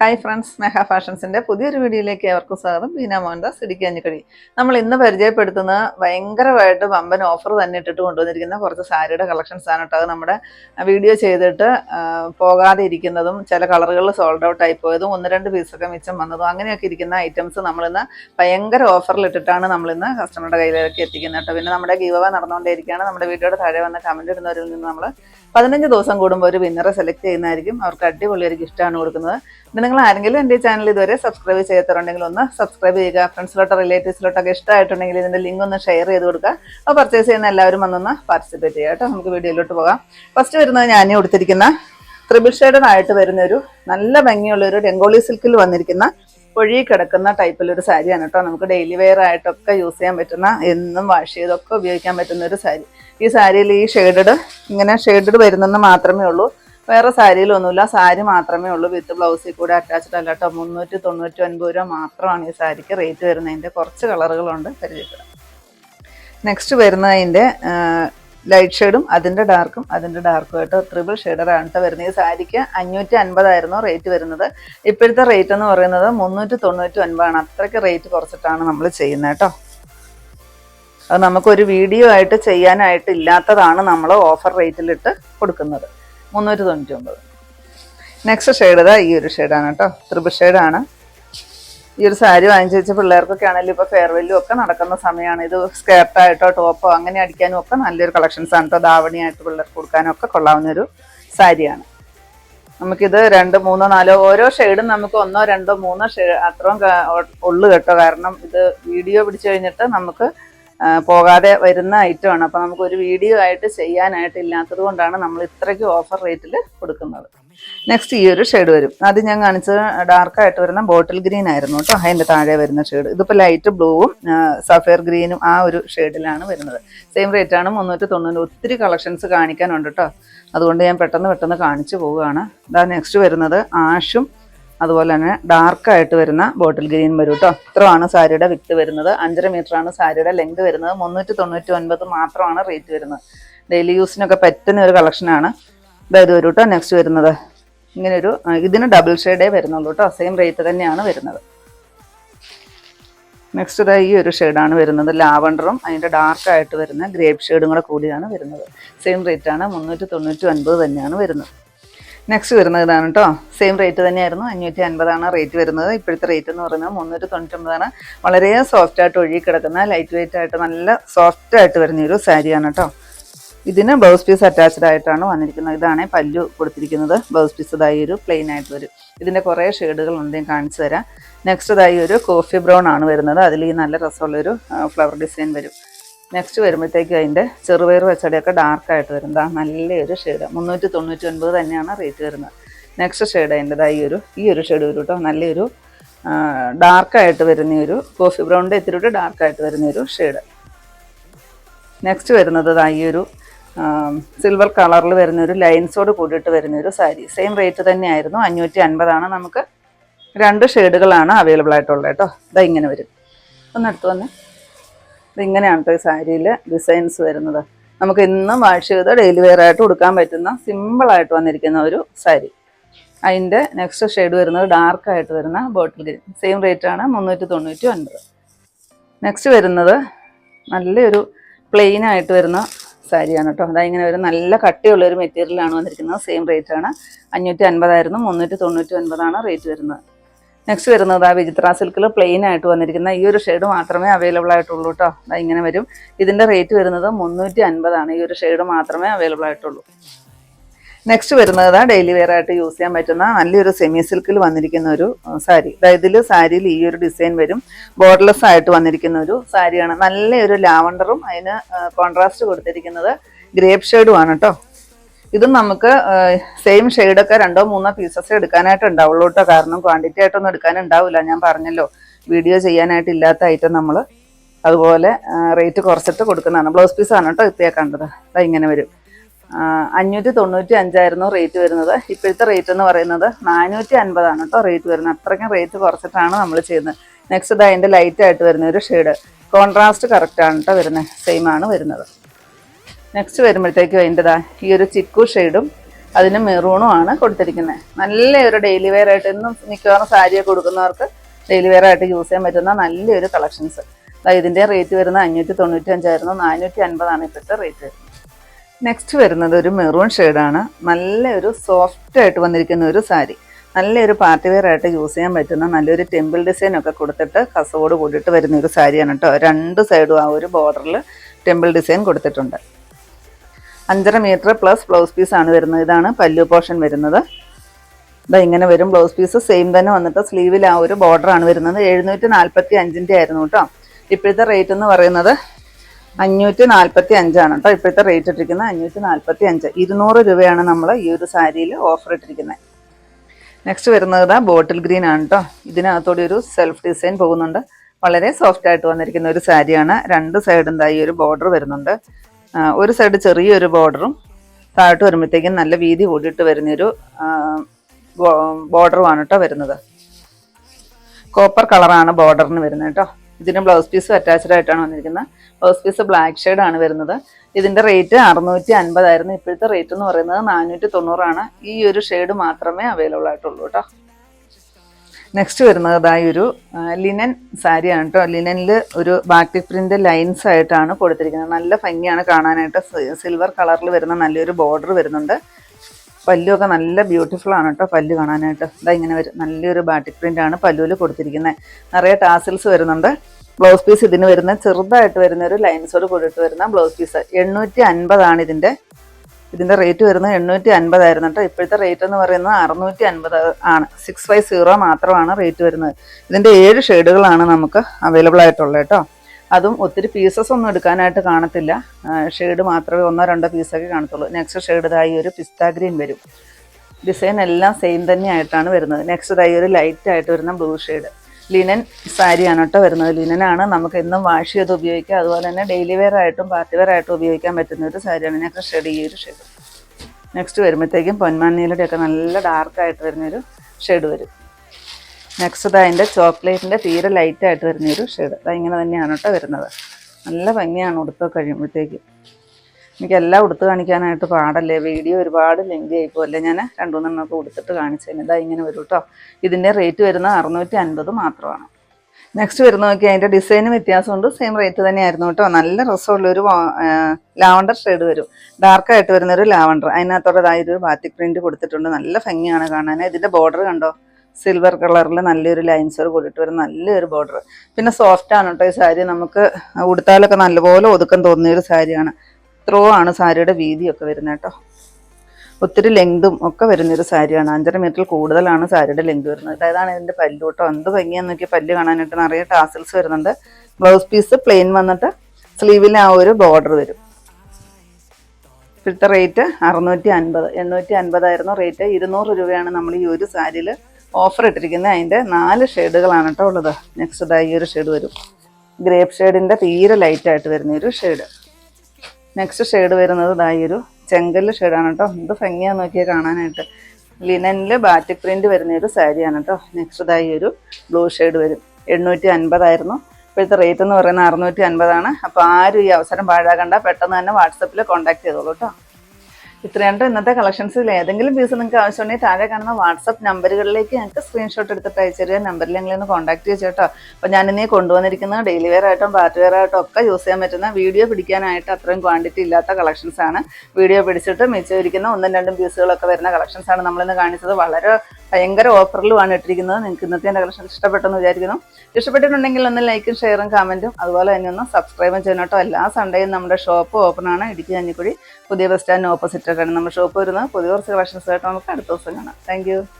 Hi friends മെഹ ഫാഷൻസിന്റെ പുതിയൊരു വീഡിയോയിലേക്ക് ഏവർക്കും സ്വാഗതം. ബീന മോഹൻദാസ് ഇടിക്കാഞ്ഞിക്കടി നമ്മൾ ഇന്ന് പരിചയപ്പെടുത്തുന്ന ഭയങ്കരമായിട്ട് വമ്പൻ ഓഫർ തന്നെ ഇട്ടിട്ട് കൊണ്ടുവന്നിരിക്കുന്ന കുറച്ച് സാരിയുടെ കളക്ഷൻസ് ആണ് കേട്ടോ. അത് നമ്മുടെ വീഡിയോ ചെയ്തിട്ട് പോകാതെ ഇരിക്കുന്നതും ചില കളറുകളിൽ സോൾഡ് ഔട്ട് ആയി പോയതും ഒന്ന് രണ്ട് പീസൊക്കെ മിച്ചം വന്നതും അങ്ങനെയൊക്കെ ഇരിക്കുന്ന ഐറ്റംസ് നമ്മളിന്ന് ഭയങ്കര ഓഫറിൽ ഇട്ടിട്ടാണ് നമ്മളിന്ന് കസ്റ്റമറുടെ കയ്യിലേക്ക് എത്തിക്കുന്നത് കേട്ടോ. പിന്നെ നമ്മുടെ ഗീവ നടന്നുകൊണ്ടേയിരിക്കുകയാണ്. നമ്മുടെ വീഡിയോയുടെ താഴെ വന്ന കമന്റ് ഇടുന്നവരിൽ നിന്ന് നമ്മൾ പതിനഞ്ച് ദിവസം കൂടുമ്പോൾ ഒരു വിന്നറെ സെലക്ട് ചെയ്യുന്നതായിരിക്കും. അവർക്ക് അടിപൊളി ഒരു ഗിഫ്റ്റാണ് കൊടുക്കുന്നത്. നിങ്ങൾ ആരെങ്കിലും എന്റെ ചാനൽ ഇതുവരെ സബ്സ്ക്രൈബ് ചെയ്യാത്തവരുണ്ടെങ്കിൽ ഒന്ന് സബ്സ്ക്രൈബ് ചെയ്യുക. ഫ്രണ്ട്സിലോട്ടോ റിലേറ്റീവ്സിലോട്ടൊക്കെ ഇഷ്ടമായിട്ടുണ്ടെങ്കിൽ ഇതിന്റെ ലിങ്ക് ഒന്ന് ഷെയർ ചെയ്ത് കൊടുക്കുക. അപ്പോൾ പർച്ചേസ് ചെയ്യുന്ന എല്ലാവരും വന്നൊന്ന് പാർട്ടിസിപ്പേറ്റ് ചെയ്യുക കേട്ടോ. നമുക്ക് വീഡിയോയിലോട്ട് പോകാം. ഫസ്റ്റ് വരുന്നത് ഞാൻ കൊടുത്തിരിക്കുന്ന ത്രിബിൾ ഷെയ്ഡഡ് ആയിട്ട് വരുന്ന ഒരു നല്ല ഭംഗിയുള്ള ഒരു രംഗോളി സിൽക്കിൽ വന്നിരിക്കുന്ന പൊഴി കിടക്കുന്ന ടൈപ്പിലൊരു സാരിയാണ് കേട്ടോ. നമുക്ക് ഡെയിലി വെയർ ആയിട്ടൊക്കെ യൂസ് ചെയ്യാൻ പറ്റുന്ന എന്നും വാഷ് ചെയ്തൊക്കെ ഉപയോഗിക്കാൻ പറ്റുന്ന ഒരു സാരി. ഈ സാരിയിൽ ഈ ഷെയ്ഡഡ് ഇങ്ങനെ ഷെയ്ഡഡ് വരുന്നെന്ന് മാത്രമേ ഉള്ളൂ. വേറെ സാരിയിലൊന്നുമില്ല. സാരി മാത്രമേ ഉള്ളൂ. വിത്ത് ബ്ലൗസിൽ കൂടെ അറ്റാച്ച്ഡ് അല്ല കേട്ടോ. മുന്നൂറ്റി തൊണ്ണൂറ്റി ഒൻപത് രൂപ മാത്രമാണ് ഈ സാരിക്ക് റേറ്റ് വരുന്നതിന്റെ. കുറച്ച് കളറുകളുണ്ട്. പരിചയപ്പെടാം. നെക്സ്റ്റ് വരുന്നതിന്റെ ലൈറ്റ് ഷെയ്ഡും അതിന്റെ ഡാർക്കും അതിന്റെ ഡാർക്കും ആയിട്ട് ത്രിബിൾ ഷെയ്ഡറാണ് കേട്ടോ വരുന്നത്. ഈ സാരിക്ക് അഞ്ഞൂറ്റി അൻപതായിരുന്നു റേറ്റ് വരുന്നത്. ഇപ്പോഴത്തെ റേറ്റ് എന്ന് പറയുന്നത് മുന്നൂറ്റി തൊണ്ണൂറ്റി ഒൻപതാണ് അത്രയ്ക്ക് റേറ്റ് കുറച്ചിട്ടാണ് നമ്മൾ ചെയ്യുന്നത് കേട്ടോ അത് നമുക്കൊരു വീഡിയോ ആയിട്ട് ചെയ്യാനായിട്ട് ഇല്ലാത്തതാണ് നമ്മൾ ഓഫർ റേറ്റിലിട്ട് കൊടുക്കുന്നത്. മുന്നൂറ്റി തൊണ്ണൂറ്റി ഒമ്പത് നെക്സ്റ്റ് ഷെയ്ഡ് ഇതാ ഈ ഒരു ഷെയ്ഡാണ് കേട്ടോ. ത്രിബിൾ ഷെയ്ഡാണ് ഈ ഒരു സാരി വാങ്ങിച്ചു വെച്ച പിള്ളേർക്കൊക്കെ ആണെങ്കിലും ഇപ്പോൾ ഫെയർവെല്ലും ഒക്കെ നടക്കുന്ന സമയമാണ്. ഇത് സ്കേർട്ടായിട്ടോ ടോപ്പോ അങ്ങനെ അടിക്കാനും ഒക്കെ നല്ലൊരു കളക്ഷൻസ് ആണ് കേട്ടോ. ധാവണിയായിട്ട് പിള്ളേർക്ക് കൊടുക്കാനും ഒക്കെ കൊള്ളാവുന്ന ഒരു സാരിയാണ് നമുക്കിത് രണ്ട് മൂന്നോ നാലോ ഓരോ ഷെയ്ഡും നമുക്ക് ഒന്നോ രണ്ടോ മൂന്നോ ഷെയ്ഡ് അത്രയും ഉള്ളു കേട്ടോ. കാരണം ഇത് വീഡിയോ പിടിച്ചു കഴിഞ്ഞിട്ട് നമുക്ക് പോകാതെ വരുന്ന ഐറ്റമാണ്. അപ്പോൾ നമുക്ക് ഒരു വീഡിയോ ആയിട്ട് ചെയ്യാനായിട്ട് ഇല്ലാത്തത് കൊണ്ടാണ് നമ്മൾ ഇത്രയ്ക്ക് ഓഫർ റേറ്റിൽ കൊടുക്കുന്നത്. നെക്സ്റ്റ് ഈ ഒരു ഷെയ്ഡ് വരും. അത് ഞാൻ കാണിച്ചത് ഡാർക്കായിട്ട് വരുന്ന ബോട്ടിൽ ഗ്രീൻ ആയിരുന്നു കേട്ടോ. അതിന്റെ താഴെ വരുന്ന ഷെയ്ഡ് ഇതിപ്പോൾ ലൈറ്റ് ബ്ലൂവും സഫയർ ഗ്രീനും ആ ഒരു ഷെയ്ഡിലാണ് വരുന്നത്. സെയിം റേറ്റ് ആണ്. മുന്നൂറ്റി തൊണ്ണൂറ് ഒത്തിരി കളക്ഷൻസ് കാണിക്കാനുണ്ട് കേട്ടോ. അതുകൊണ്ട് ഞാൻ പെട്ടെന്ന് പെട്ടെന്ന് കാണിച്ചു പോവുകയാണ്. ഇതാ നെക്സ്റ്റ് വരുന്നത് ആഷും അതുപോലെ തന്നെ ഡാർക്കായിട്ട് വരുന്ന ബോട്ടിൽ ഗ്രീൻ വരും കേട്ടോ ഇത്രയാണ് സാരിയുടെ വിത്ത് വരുന്നത്. അഞ്ചര മീറ്റർ ആണ് സാരിയുടെ ലെങ്ത് വരുന്നത്. മുന്നൂറ്റി തൊണ്ണൂറ്റി ഒൻപത് മാത്രമാണ് റേറ്റ് വരുന്നത്. ഡെയിലി യൂസിനൊക്കെ പറ്റുന്ന ഒരു കളക്ഷനാണ് ഇതായത് വരും കേട്ടോ നെക്സ്റ്റ് വരുന്നത്. ഇങ്ങനൊരു ഇതിന് ഡബിൾ ഷെയ്ഡേ വരുന്നുള്ളൂ കേട്ടോ സെയിം റേറ്റ് തന്നെയാണ് വരുന്നത്. നെക്സ്റ്റ് ഇതാ ഈ ഒരു ഷെയ്ഡാണ് വരുന്നത്. ലാവണ്ടറും അതിന്റെ ഡാർക്കായിട്ട് വരുന്ന ഗ്രേപ്പ് ഷെയ്ഡും കൂടെ കൂടിയാണ് വരുന്നത്. സെയിം റേറ്റ് ആണ്. മുന്നൂറ്റി തൊണ്ണൂറ്റി ഒൻപത് തന്നെയാണ് വരുന്നത്. നെക്സ്റ്റ് വരുന്നത് ഇതാണ് കേട്ടോ സെയിം റേറ്റ് തന്നെയായിരുന്നു. അഞ്ഞൂറ്റി അൻപതാണ് റേറ്റ് വരുന്നത്. ഇപ്പോഴത്തെ റേറ്റ് എന്ന് പറയുന്നത് മുന്നൂറ്റി തൊണ്ണൂറ്റൊമ്പതാണ് വളരെ സോഫ്റ്റ് ആയിട്ട് ഒഴുകി കിടക്കുന്ന ലൈറ്റ് വെയിറ്റ് ആയിട്ട് നല്ല സോഫ്റ്റ് ആയിട്ട് വരുന്ന ഒരു സാരിയാണ് കേട്ടോ ഇതിന് ബ്ലൗസ് പീസ് അറ്റാച്ച്ഡ് ആയിട്ടാണ് വന്നിരിക്കുന്നത്. ഇതാണ് പല്ലു കൊടുത്തിരിക്കുന്നത്. ബ്ലൗസ് പീസ് ഇതായി ഒരു പ്ലെയിൻ ആയിട്ട് വരും. ഇതിന്റെ കുറേ ഷെയ്ഡുകൾ ഉണ്ട്. കാണിച്ചു തരാം. നെക്സ്റ്റ് ഇതായി ഒരു കോഫി ബ്രൗൺ ആണ് വരുന്നത്. അതിൽ ഈ നല്ല രസമുള്ളൊരു ഫ്ലവർ ഡിസൈൻ വരും. നെക്സ്റ്റ് വരുമ്പോഴത്തേക്കും അതിന്റെ ചെറുപയർ വെച്ചടിയൊക്കെ ഡാർക്കായിട്ട് വരും ദാ നല്ലൊരു ഷെയ്ഡ് മുന്നൂറ്റി തൊണ്ണൂറ്റി ഒൻപത് തന്നെയാണ് റേറ്റ് വരുന്നത്. നെക്സ്റ്റ് ഷെയ്ഡ് അതിന്റെതാ ഈ ഒരു ഈ ഒരു ഷെയ്ഡ് വരും കേട്ടോ നല്ലൊരു ഡാർക്കായിട്ട് വരുന്ന ഒരു കോഫി ബ്രൗണിന്റെ ഇത്തിരി ഡാർക്കായിട്ട് വരുന്ന ഒരു ഷെയ്ഡ് നെക്സ്റ്റ് വരുന്നത് ദാ ഈ ഒരു സിൽവർ കളറിൽ വരുന്ന ഒരു ലൈൻസോട് കൂടിയിട്ട് വരുന്ന ഒരു സാരി സെയിം റേറ്റ് തന്നെയായിരുന്നു. അഞ്ഞൂറ്റി അൻപതാണ് നമുക്ക് രണ്ട് ഷെയ്ഡുകളാണ് അവൈലബിൾ ആയിട്ടുള്ളത് കേട്ടോ ഇതാ ഇങ്ങനെ വരും. ഒന്ന് അടുത്ത് വന്ന്. ഇതിങ്ങനെയാണ് കേട്ടോ ഈ സാരിയിൽ ഡിസൈൻസ് വരുന്നത്. നമുക്ക് ഇന്നും വാഷ് ചെയ്ത് ഡെയിലി വെയർ ആയിട്ട് കൊടുക്കാൻ പറ്റുന്ന സിമ്പിളായിട്ട് വന്നിരിക്കുന്ന ഒരു സാരി. അതിന്റെ നെക്സ്റ്റ് ഷെയ്ഡ് വരുന്നത് ഡാർക്കായിട്ട് വരുന്ന ബോട്ടിൽ ഗ്രീൻ സെയിം റേറ്റ് ആണ് മുന്നൂറ്റി തൊണ്ണൂറ്റി ഒൻപത് നെക്സ്റ്റ് വരുന്നത് നല്ലൊരു പ്ലെയിൻ ആയിട്ട് വരുന്ന സാരിയാണ് കേട്ടോ. അതായത് ഇങ്ങനെ ഒരു നല്ല കട്ടിയുള്ള ഒരു മെറ്റീരിയലാണ് വന്നിരിക്കുന്നത്. സെയിം റേറ്റ് ആണ്. അഞ്ഞൂറ്റി അൻപതായിരുന്നു മുന്നൂറ്റി തൊണ്ണൂറ്റി ഒൻപതാണ് റേറ്റ് വരുന്നത്. നെക്സ്റ്റ് വരുന്നത് ആ വിചിത്ര സിൽക്കിൽ പ്ലെയിൻ ആയിട്ട് വന്നിരിക്കുന്ന ഈ ഒരു ഷെയ്ഡ് മാത്രമേ അവൈലബിൾ ആയിട്ടുള്ളൂ കേട്ടോ അതാ ഇങ്ങനെ വരും. ഇതിന്റെ റേറ്റ് വരുന്നത് മുന്നൂറ്റി അൻപതാണ് ഈ ഒരു ഷെയ്ഡ് മാത്രമേ അവൈലബിൾ ആയിട്ടുള്ളൂ. നെക്സ്റ്റ് വരുന്നത് ഡെയിലി വെയർ ആയിട്ട് യൂസ് ചെയ്യാൻ പറ്റുന്ന നല്ലൊരു സെമി സിൽക്കിൽ വന്നിരിക്കുന്ന ഒരു സാരി. അതായത് ഇതിൽ സാരിയിൽ ഈ ഒരു ഡിസൈൻ വരും. ബോർഡർലെസ് ആയിട്ട് വന്നിരിക്കുന്ന ഒരു സാരിയാണ്. നല്ലൊരു ലാവണ്ടറും അതിന് കോൺട്രാസ്റ്റ് കൊടുത്തിരിക്കുന്നത്. ഗ്രേപ്പ് ഷെയ്ഡുമാണ് കേട്ടോ ഇതും നമുക്ക് സെയിം ഷെയ്ഡൊക്കെ രണ്ടോ മൂന്നോ പീസസ് എടുക്കാനായിട്ട് ഉണ്ടാവുള്ളൂ കേട്ടോ കാരണം ക്വാണ്ടിറ്റി ആയിട്ടൊന്നും എടുക്കാനുണ്ടാവില്ല. ഞാൻ പറഞ്ഞല്ലോ വീഡിയോ ചെയ്യാനായിട്ട് ഇല്ലാത്ത ഐറ്റം നമ്മൾ അതുപോലെ റേറ്റ് കുറച്ചിട്ട് കൊടുക്കുന്നതാണ്. ബ്ലൗസ് പീസാണ് കേട്ടോ ഇപ്പം കണ്ടത്. അതാ ഇങ്ങനെ വരും. അഞ്ഞൂറ്റി തൊണ്ണൂറ്റി അഞ്ചായിരുന്നു റേറ്റ് വരുന്നത്. ഇപ്പോഴത്തെ റേറ്റ് എന്ന് പറയുന്നത് നാനൂറ്റി അൻപതാണ് കേട്ടോ റേറ്റ് വരുന്നത്. അത്രയ്ക്കും റേറ്റ് കുറച്ചിട്ടാണ് നമ്മൾ ചെയ്യുന്നത്. നെക്സ്റ്റ് ഇത് അതിന്റെ ലൈറ്റായിട്ട് വരുന്ന ഒരു ഷെയ്ഡ് കോൺട്രാസ്റ്റ് കറക്റ്റാണ് കേട്ടോ വരുന്നത്. സെയിം ആണ് വരുന്നത്. നെക്സ്റ്റ് വരുമ്പോഴത്തേക്കും അതിന്റെതാ ഈ ഒരു ചിക്കു ഷെയ്ഡും അതിന് മെറൂണും ആണ് കൊടുത്തിരിക്കുന്നത് നല്ല ഒരു ഡെയിലി വെയർ ആയിട്ട് ഇന്നും മിക്കവാറും സാരിയൊക്കെ കൊടുക്കുന്നവർക്ക് ഡെയിലി വെയർ ആയിട്ട് യൂസ് ചെയ്യാൻ പറ്റുന്ന നല്ലൊരു കളക്ഷൻസ് ഇതിന്റെ റേറ്റ് വരുന്നത് അഞ്ഞൂറ്റി തൊണ്ണൂറ്റി അഞ്ചായിരുന്നു നാനൂറ്റി അൻപതാണ് ഇപ്പോഴത്തെ റേറ്റ് വരുന്നത് നെക്സ്റ്റ് വരുന്നത് ഒരു മെറൂൺ ഷെയ്ഡാണ്. നല്ലൊരു സോഫ്റ്റ് ആയിട്ട് വന്നിരിക്കുന്ന ഒരു സാരി. നല്ലൊരു പാർട്ടി വെയർ ആയിട്ട് യൂസ് ചെയ്യാൻ പറ്റുന്ന നല്ലൊരു ടെമ്പിൾ ഡിസൈൻ ഒക്കെ കൊടുത്തിട്ട് കസവോട് കൂടിയിട്ട് വരുന്ന ഒരു സാരിയാണ് കേട്ടോ. രണ്ട് സൈഡും ആ ഒരു ബോർഡറിൽ ടെമ്പിൾ ഡിസൈൻ കൊടുത്തിട്ടുണ്ട്. അഞ്ചര മീറ്റർ പ്ലസ് ബ്ലൗസ് പീസ് ആണ് വരുന്നത്. ഇതാണ് പല്ലു പോർഷൻ വരുന്നത്. ഇതാ ഇങ്ങനെ വരും ബ്ലൗസ് പീസ് സെയിം തന്നെ വന്നിട്ട് സ്ലീവിൽ ആ ഒരു ബോർഡർ ആണ് വരുന്നത്. എഴുന്നൂറ്റി നാൽപ്പത്തി അഞ്ചിന്റെ ആയിരുന്നു കേട്ടോ ഇപ്പോഴത്തെ റേറ്റ് എന്ന് പറയുന്നത് അഞ്ഞൂറ്റി നാൽപ്പത്തി അഞ്ചാണ് കേട്ടോ ഇപ്പോഴത്തെ റേറ്റ് ഇട്ടിരിക്കുന്നത് അഞ്ഞൂറ്റി നാൽപ്പത്തി അഞ്ച് ഇരുന്നൂറ് രൂപയാണ് നമ്മൾ ഈ ഒരു സാരിയിൽ ഓഫർ ഇട്ടിരിക്കുന്നത് നെക്സ്റ്റ് വരുന്നത് ബോട്ടിൽ ഗ്രീൻ ആണ് കേട്ടോ ഇതിനകത്തോടെ ഒരു സെൽഫ് ഡിസൈൻ പോകുന്നുണ്ട്. വളരെ സോഫ്റ്റ് ആയിട്ട് വന്നിരിക്കുന്ന ഒരു സാരിയാണ്. രണ്ട് സൈഡും ഈ ഒരു ബോർഡർ വരുന്നുണ്ട്. ഒരു സൈഡ് ചെറിയൊരു ബോർഡറും താഴോട്ട് വരുമ്പോഴത്തേക്കും നല്ല വീതി കൂടിയിട്ട് വരുന്നൊരു ബോർഡറുമാണ് കേട്ടോ വരുന്നത്. കോപ്പർ കളറാണ് ബോർഡറിന് വരുന്നത് കേട്ടോ ഇതിന് ബ്ലൗസ് പീസ് അറ്റാച്ച്ഡ് ആയിട്ടാണ് വന്നിരിക്കുന്നത്. ബ്ലൗസ് പീസ് ബ്ലാക്ക് ആണ് വരുന്നത്. ഇതിന്റെ റേറ്റ് അറുന്നൂറ്റി അൻപതായിരുന്നു ഇപ്പോഴത്തെ റേറ്റ് എന്ന് പറയുന്നത് നാനൂറ്റി തൊണ്ണൂറാണ് ഈ ഒരു ഷെയ്ഡ് മാത്രമേ അവൈലബിൾ ആയിട്ടുള്ളൂ കേട്ടോ നെക്സ്റ്റ് വരുന്നത് ഇതായി ഒരു ലിനൻ സാരിയാണ് കേട്ടോ ലിനനിൽ ഒരു ബാറ്റിക് പ്രിന്റ് ലൈൻസ് ആയിട്ടാണ് കൊടുത്തിരിക്കുന്നത്. നല്ല ഭംഗിയാണ് കാണാനായിട്ട്. സിൽവർ കളറിൽ വരുന്ന നല്ലൊരു ബോർഡർ വരുന്നുണ്ട്. പല്ലുമൊക്കെ നല്ല ബ്യൂട്ടിഫുൾ ആണ് കേട്ടോ പല്ല് കാണാനായിട്ട്. ഇതാ ഇങ്ങനെ വരും നല്ലൊരു ബാറ്റിക് പ്രിന്റ് ആണ് പല്ലുവിൽ കൊടുത്തിരിക്കുന്നത് നിറയെ ടാസിൽസ് വരുന്നുണ്ട്. ബ്ലൗസ് പീസ് ഇതിന് വരുന്ന ചെറുതായിട്ട് വരുന്ന ഒരു ലൈൻസോട് കൂടിയിട്ട് വരുന്ന ബ്ലൗസ് പീസ് എണ്ണൂറ്റി അൻപതാണ് ഇതിന്റെ ഇതിന്റെ റേറ്റ് വരുന്നത് എണ്ണൂറ്റി അൻപതായിരുന്നു കേട്ടോ. ഇപ്പോഴത്തെ റേറ്റ് എന്ന് പറയുന്നത് അറുന്നൂറ്റി അൻപത് ആണ്. സിക്സ് ഫൈവ് സീറോ മാത്രമാണ് റേറ്റ് വരുന്നത്. ഇതിന്റെ ഏഴ് ഷെയ്ഡുകളാണ് നമുക്ക് അവൈലബിൾ ആയിട്ടുള്ളത് കേട്ടോ. അതും ഒത്തിരി പീസസ് ഒന്നും എടുക്കാനായിട്ട് കാണത്തില്ല. ഷെയ്ഡ് മാത്രമേ ഒന്നോ രണ്ടോ പീസൊക്കെ കാണത്തുള്ളൂ. നെക്സ്റ്റ് ഷെയ്ഡ് ഇതായി ഒരു പിസ്ത ഗ്രീൻ വരും. ഡിസൈൻ എല്ലാം സെയിം തന്നെയായിട്ടാണ് വരുന്നത്. നെക്സ്റ്റ് ഇതായി ഒരു ലൈറ്റ് ആയിട്ട് വരുന്ന ബ്ലൂ ഷെയ്ഡ് ലിനൻ സാരിയാണ് കേട്ടോ വരുന്നത്. ലിനനാണ് നമുക്ക് എന്നും വാഷ് ചെയ്ത് ഉപയോഗിക്കാം അതുപോലെ തന്നെ ഡെയിലി വെയർ ആയിട്ടും പാർട്ടി വെയർ ആയിട്ടും ഉപയോഗിക്കാൻ പറ്റുന്ന ഒരു സാരിയാണ്. ഞങ്ങൾക്ക് ഷെയ്ഡ് ഈ ഒരു ഷെയ്ഡ് നെക്സ്റ്റ് വരുമ്പോഴത്തേക്കും പൊന്മാനീലയുടെ ഒക്കെ നല്ല ഡാർക്കായിട്ട് വരുന്നൊരു ഷെയ്ഡ് വരും. നെക്സ്റ്റ് അതിന്റെ ചോക്ലേറ്റിന്റെ തീരെ ലൈറ്റായിട്ട് വരുന്നൊരു ഷെയ്ഡ് ഇതാ ഇങ്ങനെ തന്നെയാണ് കേട്ടോ വരുന്നത്. നല്ല ഭംഗിയാണ് ഉടുത്ത് കഴിയുമ്പോഴത്തേക്കും. എനിക്ക് എല്ലാം ഉടുത്ത് കാണിക്കാനായിട്ട് പാടല്ലേ? വീഡിയോ ഒരുപാട് ലെങ്തി ആയിപ്പോലെ ഞാൻ രണ്ടു മൂന്നെണ്ണമൊക്കെ ഉടുത്തിട്ട് കാണിച്ചതിന് ഇതാ ഇങ്ങനെ വരും കേട്ടോ ഇതിന്റെ റേറ്റ് വരുന്നത് അറുന്നൂറ്റി അൻപത് മാത്രമാണ് നെക്സ്റ്റ് വരുന്ന നോക്കി അതിന്റെ ഡിസൈന് വ്യത്യാസമുണ്ട് സെയിം റേറ്റ് തന്നെയായിരുന്നു കേട്ടോ നല്ല രസമുള്ളൊരു ലാവണ്ടർ ഷെയ്ഡ് വരും. ഡാർക്കായിട്ട് വരുന്നൊരു ലാവണ്ടർ. അതിനകത്തോടെ ഒരു ബാറ്റിക് പ്രിന്റ് കൊടുത്തിട്ടുണ്ട്. നല്ല ഭംഗിയാണ് കാണാൻ ഇതിന്റെ ബോർഡർ കണ്ടോ? സിൽവർ കളറിൽ നല്ലൊരു ലൈൻസർ കൂടിയിട്ട് വരും. നല്ലൊരു ബോർഡർ പിന്നെ സോഫ്റ്റ് ആണ് കേട്ടോ ഈ സാരി നമുക്ക് ഉടുത്താലൊക്കെ നല്ലപോലെ ഒതുക്കം തോന്നിയ ഒരു സാരിയാണ് ത്രോ ആണ് സാരിയുടെ വീതിയൊക്കെ വരുന്നത് കേട്ടോ. ഒത്തിരി ലെങ്തും ഒക്കെ വരുന്നൊരു സാരിയാണ്. അഞ്ചര മീറ്ററിൽ കൂടുതലാണ് സാരിയുടെ ലെങ്ത് വരുന്നത്. അതായതാണ് ഇതിന്റെ പല്ലു കേട്ടോ. എന്ത് ഭംഗിയാന്ന് നോക്കി പല്ല് കാണാനായിട്ട് നിറയെ ടാസിൽസ് വരുന്നുണ്ട്. ബ്ലൗസ് പീസ് പ്ലെയിൻ വന്നിട്ട് സ്ലീവിൽ ആ ഒരു ബോർഡർ വരും. ഇപ്പോഴത്തെ റേറ്റ് അറുന്നൂറ്റി അൻപത് എണ്ണൂറ്റി അൻപതായിരുന്നു റേറ്റ്. ഇരുന്നൂറ് രൂപയാണ് നമ്മൾ ഈ ഒരു സാരിയിൽ ഓഫർ ഇട്ടിരിക്കുന്നത്. അതിന്റെ നാല് ഷെയ്ഡുകളാണ് കേട്ടോ ഉള്ളത്. നെക്സ്റ്റ് ഇതായി ഒരു ഷെയ്ഡ് വരും. ഗ്രേപ്പ് ഷെയ്ഡിന്റെ തീരെ ലൈറ്റായിട്ട് വരുന്ന ഒരു ഷെയ്ഡ്. നെക്സ്റ്റ് ഷെയ്ഡ് വരുന്നത് ഇതാ ഈ ഒരു ചെങ്കല്ല് ഷെയ്ഡാണ് കേട്ടോ എന്ത് ഭംഗിയാന്ന് നോക്കിയാൽ കാണാനായിട്ട്. ലിനനിൽ ബാറ്റിക് പ്രിന്റ് വരുന്ന ഒരു സാരിയാണ് കേട്ടോ നെക്സ്റ്റ് ഇതായി ഒരു ബ്ലൂ ഷെയ്ഡ് വരും. എണ്ണൂറ്റി അൻപതായിരുന്നു ഇപ്പോഴത്തെ റേറ്റ് എന്ന് പറയുന്നത് അറുന്നൂറ്റി അൻപതാണ് അപ്പോൾ ആരും ഈ അവസരം പാഴാകണ്ട പെട്ടെന്ന് തന്നെ വാട്സപ്പിൽ കോൺടാക്ട് ചെയ്തോളൂ കേട്ടോ ഇത്രയാണ് ഇന്നത്തെ കളക്ഷൻസിൽ ഏതെങ്കിലും പീസ് നിങ്ങൾക്ക് ആവശ്യമുണ്ടെങ്കിൽ താഴെ കാണുന്ന വാട്സപ്പ് നമ്പറുകളിലേക്ക് ഞങ്ങൾക്ക് സ്ക്രീൻഷോട്ട് എടുത്തിട്ട് അയച്ചു തരിക. നമ്പറിൽ നിങ്ങളെ ഒന്ന് കോൺടാക്ട് ചെയ്തു കേട്ടോ അപ്പോൾ ഞാൻ ഇനി കൊണ്ടുവന്നിരിക്കുന്നത് ഡെയിലി വെയർ ആയിട്ടും പാർട്ടി വെയർ ആയിട്ടും ഒക്കെ യൂസ് ചെയ്യാൻ പറ്റുന്ന വീഡിയോ പിടിക്കാനായിട്ട് അത്രയും ക്വാണ്ടിറ്റി ഇല്ലാത്ത കളക്ഷൻസ് ആണ്. വീഡിയോ പിടിച്ചിട്ട് മിച്ചം ഇരിക്കുന്ന ഒന്നും രണ്ടും പീസുകളൊക്കെ വരുന്ന കളക്ഷൻസ് ആണ് നമ്മളിന്ന് കാണിച്ചത്. വളരെ ഭയങ്കര ഓഫറിലുമാണ് ഇട്ടിരിക്കുന്നത്. നിങ്ങൾക്ക് ഇന്നത്തെ എന്റെ കളക്ഷൻ ഇഷ്ടപ്പെട്ടെന്ന് വിചാരിക്കുന്നു. ഇഷ്ടപ്പെട്ടിട്ടുണ്ടെങ്കിൽ ഒന്ന് ലൈക്കും ഷെയറും കമന്റും. അതുപോലെ തന്നെ ഒന്ന് സബ്സ്ക്രൈബും ചെയ്യണം കേട്ടോ. എല്ലാ സൺഡേയും നമ്മുടെ ഷോപ്പ് ഓപ്പൺ ആണ്. ഇടുക്കി കഞ്ഞിക്കുഴി പുതിയ ബസ് സ്റ്റാൻഡിന് ഓപ്പോസിറ്റ് ഒക്കെയാണ് നമ്മുടെ ഷോപ്പ് വരുന്നത്. പുതിയ കുറച്ച് കളക്ഷൻസ് ആയിട്ട് നമുക്ക് അടുത്ത ദിവസം കാണാം. താങ്ക്